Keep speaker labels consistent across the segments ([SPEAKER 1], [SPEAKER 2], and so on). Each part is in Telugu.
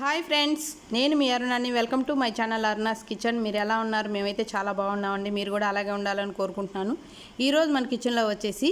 [SPEAKER 1] హాయ్ ఫ్రెండ్స్ నేను మీ అరుణాన్ని welcome to my channel Aruna's kitchen. మీరు ఎలా ఉన్నారు? మేమైతే చాలా బాగున్నామండి. మీరు కూడా అలాగే ఉండాలని కోరుకుంటున్నాను. ఈరోజు మన కిచెన్లో వచ్చేసి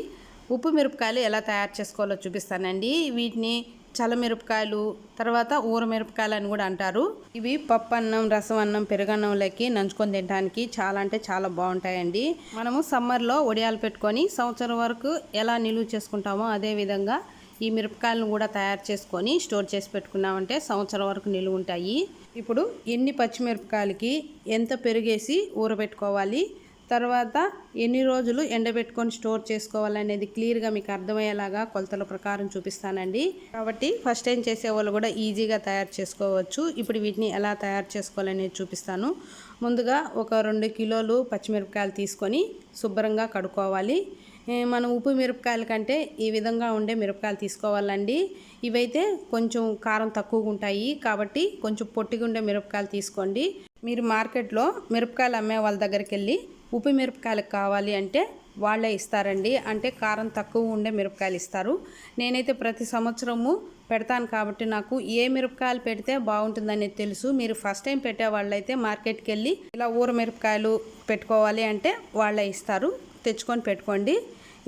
[SPEAKER 1] ఉప్పు మిరపకాయలు ఎలా తయారు చేసుకోవాలో చూపిస్తానండి. వీటిని చల్ల మిరపకాయలు తర్వాత ఊర మిరపకాయలు అని కూడా అంటారు. ఇవి పప్పు అన్నం రసం అన్నం పెరుగన్నంలోకి నంచుకొని తినడానికి చాలా అంటే చాలా బాగుంటాయండి. మనము సమ్మర్లో ఒడియాలు పెట్టుకొని సంవత్సరం వరకు ఎలా నిలువ చేసుకుంటామో అదే విధంగా ఈ మిరపకాయలను కూడా తయారు చేసుకొని స్టోర్ చేసి పెట్టుకున్నామంటే సంవత్సరం వరకు నిలువ ఉంటాయి. ఇప్పుడు ఎన్ని పచ్చిమిరపకాయలకి ఎంత పెరిగేసి ఊరబెట్టుకోవాలి తర్వాత ఎన్ని రోజులు ఎండబెట్టుకొని స్టోర్ చేసుకోవాలనేది క్లియర్గా మీకు అర్థమయ్యేలాగా కొలతల ప్రకారం చూపిస్తానండి. కాబట్టి ఫస్ట్ టైం చేసే వాళ్ళు కూడా ఈజీగా తయారు చేసుకోవచ్చు. ఇప్పుడు వీటిని ఎలా తయారు చేసుకోవాలనేది చూపిస్తాను. ముందుగా ఒక రెండు కిలోలు పచ్చిమిరపకాయలు తీసుకొని శుభ్రంగా కడుక్కోవాలి. మనం ఉప్పు మిరపకాయల కంటే ఈ విధంగా ఉండే మిరపకాయలు తీసుకోవాలండి. ఇవైతే కొంచెం కారం తక్కువగా ఉంటాయి. కాబట్టి కొంచెం పొట్టిగా ఉండే మిరపకాయలు తీసుకోండి. మీరు మార్కెట్లో మిరపకాయలు అమ్మే వాళ్ళ దగ్గరికి వెళ్ళి ఉప్పు మిరపకాయలు కావాలి అంటే వాళ్ళే ఇస్తారండి. అంటే కారం తక్కువ ఉండే మిరపకాయలు ఇస్తారు. నేనైతే ప్రతి సంవత్సరము పెడతాను కాబట్టి నాకు ఏ మిరపకాయలు పెడితే బాగుంటుందనేది తెలుసు. మీరు ఫస్ట్ టైం పెట్టే వాళ్ళైతే మార్కెట్కి వెళ్ళి ఇలా ఊర మిరపకాయలు పెట్టుకోవాలి అంటే వాళ్ళే ఇస్తారు. తెచ్చుకొని పెట్టుకోండి.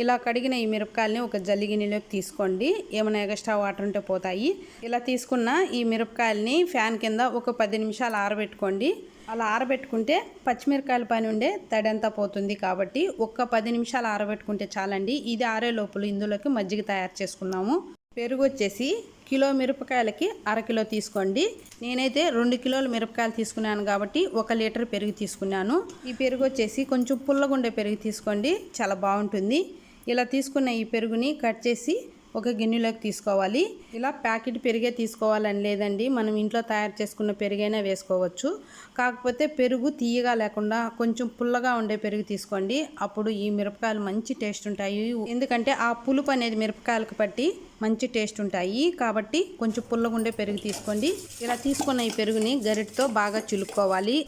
[SPEAKER 1] ఇలా కడిగిన ఈ మిరపకాయలని ఒక జల్లి గిన్నెలోకి తీసుకోండి. ఏమైనా ఎక్స్ట్రా వాటర్ ఉంటే పోతాయి. ఇలా తీసుకున్న ఈ మిరపకాయలని ఫ్యాన్ కింద ఒక పది నిమిషాలు ఆరబెట్టుకోండి. అలా ఆరబెట్టుకుంటే పచ్చిమిరకాయల పైన ఉండే తడంతా పోతుంది కాబట్టి ఒక్క పది నిమిషాలు ఆరబెట్టుకుంటే చాలండి. ఇది ఆరే లోపల ఇందులోకి మజ్జిగ తయారు చేసుకున్నాము. పెరుగు వచ్చేసి కిలో మిరపకాయలకి అరకిలో తీసుకోండి. నేనైతే రెండు కిలోల మిరపకాయలు తీసుకున్నాను కాబట్టి ఒక లీటర్ పెరుగు తీసుకున్నాను. ఈ పెరుగు వచ్చేసి కొంచెం పుల్లగుండే పెరుగు తీసుకోండి. చాలా బాగుంటుంది. ఇలా తీసుకున్న ఈ పెరుగుని కట్ చేసి ఒక గిన్నెలోకి తీసుకోవాలి. ఇలా ప్యాకెట్ పెరిగే తీసుకోవాలని లేదండి. మనం ఇంట్లో తయారు చేసుకున్న పెరుగైనా వేసుకోవచ్చు. కాకపోతే పెరుగు తీయగా లేకుండా కొంచెం పుల్లగా ఉండే పెరుగు తీసుకోండి. అప్పుడు ఈ మిరపకాయలు మంచి టేస్ట్ ఉంటాయి. ఎందుకంటే ఆ పులుపు అనేది మిరపకాయలకు పట్టి మంచి టేస్ట్ ఉంటాయి. కాబట్టి కొంచెం పుల్లగా ఉండే పెరుగు తీసుకోండి. ఇలా తీసుకున్న ఈ పెరుగుని గరిటతో బాగా చిలుక్కోవాలి.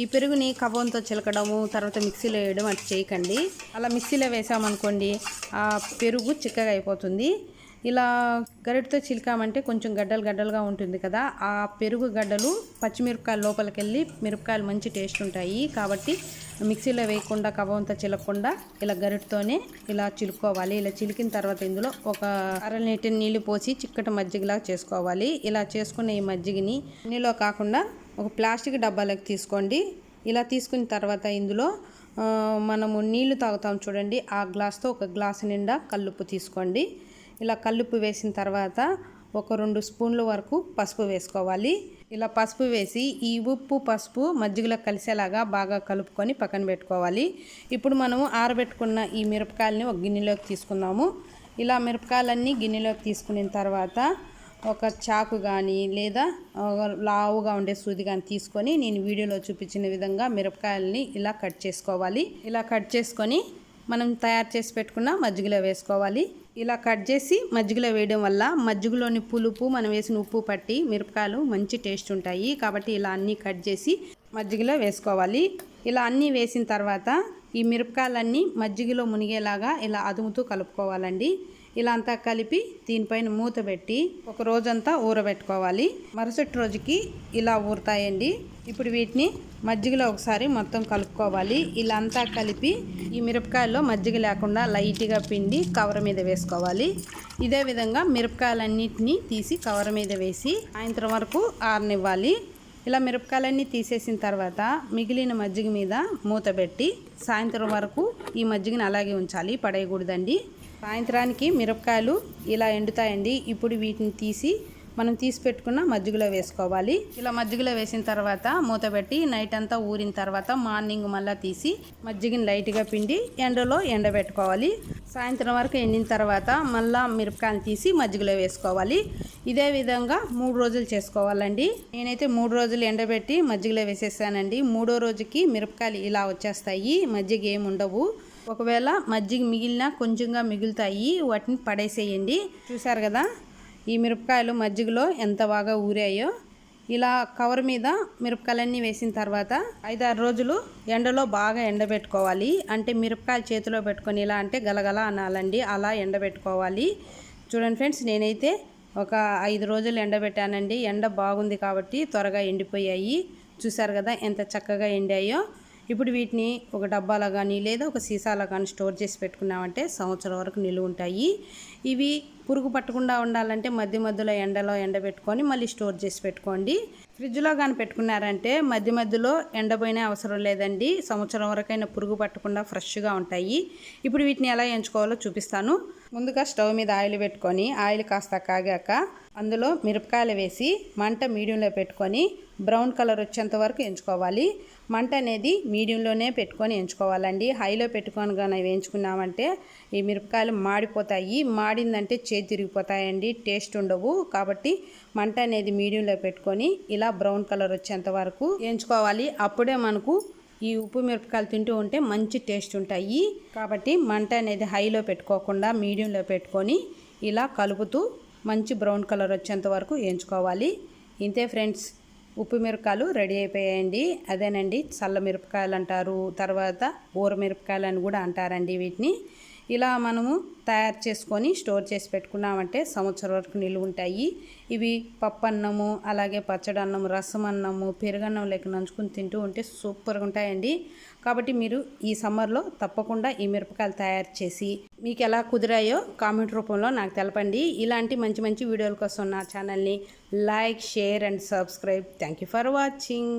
[SPEAKER 1] ఈ పెరుగుని కవ్వంతో చిలకడము తర్వాత మిక్సీలో వేయడం అటు చేయకండి. అలా మిక్సీలో వేసామనుకోండి ఆ పెరుగు చిక్కగా అయిపోతుంది. ఇలా గరిటతో చిలికామంటే కొంచెం గడ్డలు గడ్డలుగా ఉంటుంది కదా ఆ పెరుగు గడ్డలు పచ్చిమిరపకాయలు లోపలికి వెళ్ళి మిరపకాయలు మంచి టేస్ట్ ఉంటాయి. కాబట్టి మిక్సీలో వేయకుండా కవ్వంతో చిలకకుండా ఇలా గరిటతోనే ఇలా చిలుక్కోవాలి. ఇలా చిలికిన తర్వాత ఇందులో ఒక అర లీటర్ నీళ్ళు పోసి చిక్కటి మజ్జిగలా చేసుకోవాలి. ఇలా చేసుకున్న ఈ మజ్జిగని నీళ్ళలో కాకుండా ఒక ప్లాస్టిక్ డబ్బాలోకి తీసుకోండి. ఇలా తీసుకున్న తర్వాత ఇందులో మనము నీళ్ళు తాగుతాం చూడండి. ఆ గ్లాస్తో ఒక గ్లాస్ నిండా కల్లుప్పు తీసుకోండి. ఇలా కల్లుప్పు వేసిన తర్వాత ఒక రెండు స్పూన్ల వరకు పసుపు వేసుకోవాలి. ఇలా పసుపు వేసి ఈ ఉప్పు పసుపు మజ్జిగలో కలిసేలాగా బాగా కలుపుకొని పక్కన పెట్టుకోవాలి. ఇప్పుడు మనము ఆరబెట్టుకున్న ఈ మిరపకాయలని ఒక గిన్నెలోకి తీసుకుందాము. ఇలా మిరపకాయలన్నీ గిన్నెలోకి తీసుకున్న తర్వాత ఒక చాకు కానీ లేదా లావుగా ఉండే సూది కానీ తీసుకొని నేను వీడియోలో చూపించిన విధంగా మిరపకాయలని ఇలా కట్ చేసుకోవాలి. ఇలా కట్ చేసుకొని మనం తయారు చేసి పెట్టుకున్న మజ్జిగలో వేసుకోవాలి. ఇలా కట్ చేసి మజ్జిగలో వేయడం వల్ల మజ్జిగలోని పులుపు మనం వేసిన ఉప్పు పట్టి మిరపకాయలు మంచి టేస్ట్ ఉంటాయి. కాబట్టి ఇలా అన్నీ కట్ చేసి మజ్జిగలో వేసుకోవాలి. ఇలా అన్నీ వేసిన తర్వాత ఈ మిరపకాయలన్నీ మజ్జిగలో మునిగేలాగా ఇలా అదుముతూ కలుపుకోవాలండి. ఇలా అంతా కలిపి దీనిపైన మూత పెట్టి ఒక రోజంతా ఊరబెట్టుకోవాలి. మరుసటి రోజుకి ఇలా ఊరుతాయండి. ఇప్పుడు వీటిని మజ్జిగలో ఒకసారి మొత్తం కలుపుకోవాలి. ఇలా అంతా కలిపి ఈ మిరపకాయల్లో మజ్జిగ లేకుండా లైట్గా పిండి కవర్ మీద వేసుకోవాలి. ఇదే విధంగా మిరపకాయలన్నింటినీ తీసి కవర్ మీద వేసి సాయంత్రం వరకు ఆరనివ్వాలి. ఇలా మిరపకాయలన్నీ తీసేసిన తర్వాత మిగిలిన మజ్జిగ మీద మూత పెట్టి సాయంత్రం వరకు ఈ మజ్జిగని అలాగే ఉంచాలి పడేయకూడదండి. సాయంత్రానికి మిరపకాయలు ఇలా ఎండుతాయండి. ఇప్పుడు వీటిని తీసి మనం తీసి పెట్టుకున్న మజ్జిగలో వేసుకోవాలి. ఇలా మజ్జిగలో వేసిన తర్వాత మూత పెట్టి నైట్ అంతా ఊరిన తర్వాత మార్నింగ్ మళ్ళీ తీసి మజ్జిగని లైట్గా పిండి ఎండలో ఎండబెట్టుకోవాలి. సాయంత్రం వరకు ఎండిన తర్వాత మళ్ళీ మిరపకాయలు తీసి మజ్జిగలో వేసుకోవాలి. ఇదే విధంగా మూడు రోజులు చేసుకోవాలండి. నేనైతే మూడు రోజులు ఎండబెట్టి మజ్జిగలో వేసేసానండి. మూడో రోజుకి మిరపకాయలు ఇలా వచ్చేస్తాయి. మజ్జిగ ఏమి ఉండవు ఒకవేళ మజ్జిగ మిగిలినా కొంచెంగా మిగులుతాయి వాటిని పడేసేయండి. చూసారు కదా? ఈ మిరపకాయలు మజ్జిగలో ఎంత బాగా ఊరాయో. ఇలా కవర్ మీద మిరపకాయలన్నీ వేసిన తర్వాత ఐదారు రోజులు ఎండలో బాగా ఎండబెట్టుకోవాలి. అంటే మిరపకాయలు చేతిలో పెట్టుకొని ఇలా అంటే గలగల అనాలండి. అలా ఎండబెట్టుకోవాలి. చూడండి ఫ్రెండ్స్ నేనైతే ఒక ఐదు రోజులు ఎండబెట్టానండి. ఎండ బాగుంది కాబట్టి త్వరగా ఎండిపోయాయి. చూసారు కదా ఎంత చక్కగా ఎండాయో. ఇప్పుడు వీటిని ఒక డబ్బాలో కానీ లేదా ఒక సీసాలో కానీ స్టోర్ చేసి పెట్టుకున్నామంటే సంవత్సరం వరకు నిలువ ఉంటాయి ఇవి పురుగు పట్టకుండా ఉండాలంటే మధ్య మధ్యలో ఎండలో ఎండబెట్టుకొని మళ్ళీ స్టోర్ చేసి పెట్టుకోండి. ఫ్రిడ్జ్లో కానీ పెట్టుకున్నారంటే మధ్య మధ్యలో ఎండపోయిన అవసరం లేదండి. సంవత్సరం వరకైనా పురుగు పట్టకుండా ఫ్రెష్గా ఉంటాయి. ఇప్పుడు వీటిని ఎలా ఎంచుకోవాలో చూపిస్తాను. ముందుగా స్టవ్ మీద ఆయిల్ పెట్టుకొని ఆయిల్ కాస్త కాగాక అందులో మిరపకాయలు వేసి మంట మీడియంలో పెట్టుకొని బ్రౌన్ కలర్ వచ్చేంత వరకు ఎంచుకోవాలి. మంట అనేది మీడియంలోనే పెట్టుకొని ఎంచుకోవాలండి. హైలో పెట్టుకొని కానీ వేయించుకున్నామంటే ఈ మిరపకాయలు మాడిపోతాయి. మాడిందంటే చేతి తిరిగిపోతాయండి టేస్ట్ ఉండవు. కాబట్టి మంట అనేది మీడియంలో పెట్టుకొని ఇలా బ్రౌన్ కలర్ వచ్చేంత వరకు వేయించుకోవాలి. అప్పుడే మనకు ఈ ఉప్పు మిరపకాయలు తింటూ ఉంటే మంచి టేస్ట్ ఉంటాయి. కాబట్టి మంట అనేది హైలో పెట్టుకోకుండా మీడియంలో పెట్టుకొని ఇలా కలుపుతూ మంచి బ్రౌన్ కలర్ వచ్చేంత వరకు వేయించుకోవాలి. ఇంతే ఫ్రెండ్స్ ఉప్పు మిరపకాయలు రెడీ అయిపోయాయండి. అదేనండి చల్ల మిరపకాయలు అంటారు తర్వాత ఊర మిరపకాయలు అని కూడా అంటారండి వీటిని. ఇలా మనము తయారు చేసుకొని స్టోర్ చేసి పెట్టుకున్నామంటే సంవత్సరం వరకు నిలువ ఉంటాయి. ఇవి పప్పు అన్నము అలాగే పచ్చడి అన్నం రసం అన్నము పెరుగన్నం లేక నంచుకుని తింటూ ఉంటే సూపర్గా ఉంటాయండి. కాబట్టి మీరు ఈ సమ్మర్లో తప్పకుండా ఈ మిరపకాయలు తయారు చేసి మీకు ఎలా కుదిరాయో కామెంట్ రూపంలో నాకు తెలపండి. ఇలాంటి మంచి మంచి వీడియోల కోసం నా ఛానల్ని like share and subscribe. Thank you for watching.